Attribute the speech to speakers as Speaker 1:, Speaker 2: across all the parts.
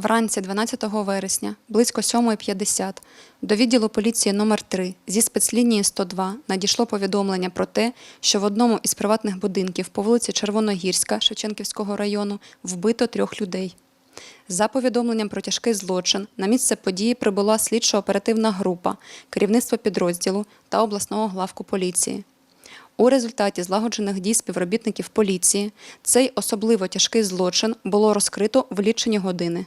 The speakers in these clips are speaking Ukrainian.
Speaker 1: Вранці 12 вересня, близько 7.50, до відділу поліції номер 3 зі спецлінії 102 надійшло повідомлення про те, що в одному із приватних будинків по вулиці Червоногірська Шевченківського району вбито трьох людей. За повідомленням про тяжкий злочин на місце події прибула слідчо-оперативна група, керівництво підрозділу та обласного главку поліції. У результаті злагоджених дій співробітників поліції цей особливо тяжкий злочин було розкрито в лічені години.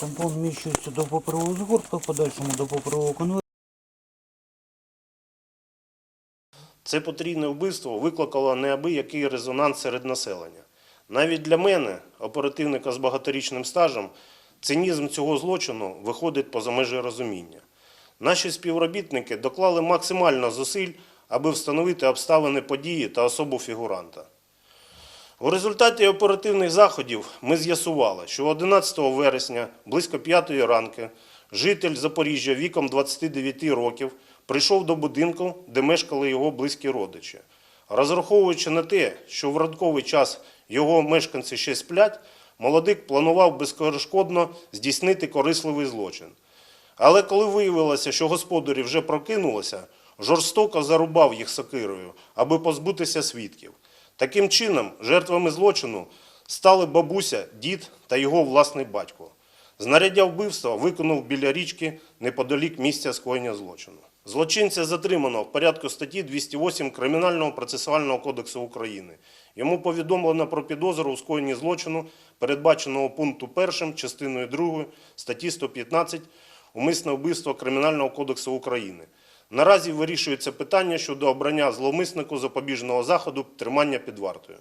Speaker 2: Тампон вміщується до паперового згортка, в подальшому до паперового конверта.
Speaker 3: Це потрійне вбивство викликало неабиякий резонанс серед населення. Навіть для мене, оперативника з багаторічним стажем, цинізм цього злочину виходить поза межі розуміння. Наші співробітники доклали максимально зусиль, аби встановити обставини події та особу фігуранта. У результаті оперативних заходів ми з'ясували, що 11 вересня близько 5 ранки житель Запоріжжя віком 29 років прийшов до будинку, де мешкали його близькі родичі. Розраховуючи на те, що в ранковий час його мешканці ще сплять, молодик планував безперешкодно здійснити корисливий злочин. Але коли виявилося, що господарі вже прокинулися, жорстоко зарубав їх сокирою, аби позбутися свідків. Таким чином, жертвами злочину стали бабуся, дід та його власний батько. Знаряддя вбивства виконав біля річки неподалік місця скоєння злочину. Злочинця затримано в порядку статті 208 Кримінального процесуального кодексу України. Йому повідомлено про підозру у скоєнні злочину, передбаченого пункту 1 частиною 2 статті 115 Умисне вбивство Кримінального кодексу України. Наразі вирішується питання щодо обрання зловмиснику запобіжного заходу тримання під вартою.